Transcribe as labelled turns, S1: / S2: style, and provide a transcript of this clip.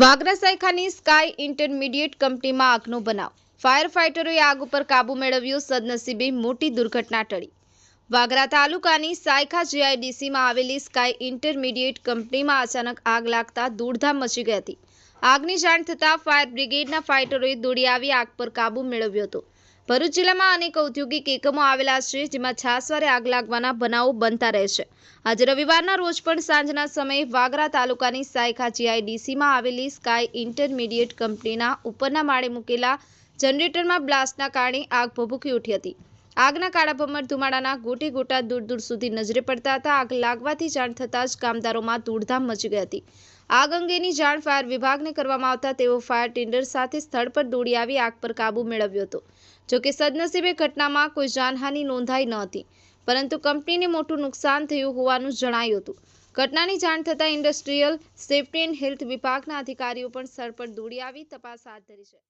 S1: Vagra સાયખાની sky intermediate કંપનીમાં આગનો બનાવ. Fire ફાઇટરોએ આગ ઉપર કાબુ મેળવ્યો સદનસીબે મોટી દુર્ઘટના ટળી. વાગરા તાલુકાની સાયખા જીઆઈડીસીમાં આવેલી સ્કાય ઇન્ટરમીડિયેટ કંપનીમાં અચાનક આગ લાગતા દૂરધામ મચી ગઈ હતી. આગની જાણ થતાં ફાયર બ્રિગેડના ફાઇટરોએ દોડી આવી આગ પર કાબુ મેળવ્યો હતો. ભરૂચ જિલ્લામાં અનેક ઔદ્યોગિક એકમો આવેલા છે, જેમાં છાસવારે આગ લાગવાના બનાવો બનતા રહે છે. આજે રવિવારના રોજ પણ સાંજના સમયે વાગરા તાલુકાની સાયખા જીઆઈડીસીમાં આવેલી સ્કાય ઇન્ટરમીડિયેટ કંપનીના ઉપરના માળે મૂકેલા જનરેટરમાં બ્લાસ્ટના કારણે આગ ભભૂકી ઉઠી હતી. આગના કાળા ભમર ધુમાડાના ગોટે ગોટા દૂર દૂર સુધી નજરે પડતા હતા. આગ લાગવાથી જાણ થતાં જ કામદારોમાં ધૂળધામ મચી ગઈ હતી. આગ અંગેની જાણ ફાયર વિભાગને કરવામાં આવતા તેઓ ફાયર ટેન્ડર સાથે સ્થળ પર દોડી આવી આગ પર કાબૂ મેળવ્યો હતો. જોકે સદનસીબે ઘટનામાં કોઈ જાનહાનિ નોંધાઈ ન હતી. પરંતુ કંપનીને મોટું નુકસાન થયું હોવાનું જણાયું હતું. ઘટનાની જાણ થતાં ઇન્ડસ્ટ્રીયલ સેફ્ટી એન્ડ હેલ્થ વિભાગના અધિકારીઓ પણ સ્થળ પર દોડી આવી તપાસ હાથ ધરી છે.